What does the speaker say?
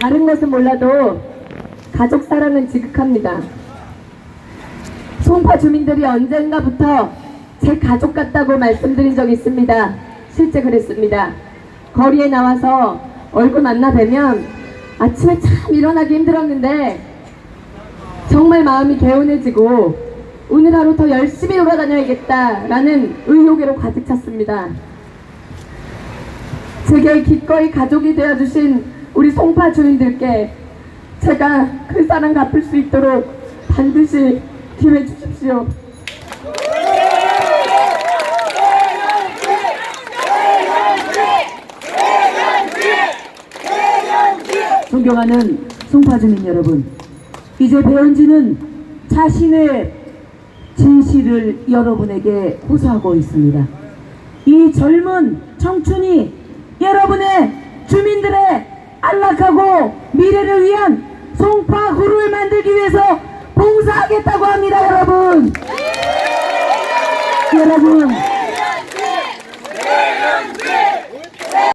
다른 것은 몰라도 가족 사랑은 지극합니다. 송파 주민들이 언젠가부터 제 가족 같다고 말씀드린 적이 있습니다. 실제 그랬습니다. 거리에 나와서 얼굴 만나 뵈면 아침에 참 일어나기 힘들었는데 정말 마음이 개운해지고 오늘 하루 더 열심히 돌아다녀야겠다라는 의욕으로 가득 찼습니다. 제게 기꺼이 가족이 되어주신 우리 송파 주민들께 제가 그 사랑 갚을 수 있도록 반드시 기회 주십시오. 존경하는 송파 주민 여러분, 이제 배현진은 자신의 진실을 여러분에게 호소하고 있습니다. 이 젊은 청춘이 여러분의 안락하고 미래를 위한 송파 구를 만들기 위해서 봉사하겠다고 합니다, 여러분. 여러분,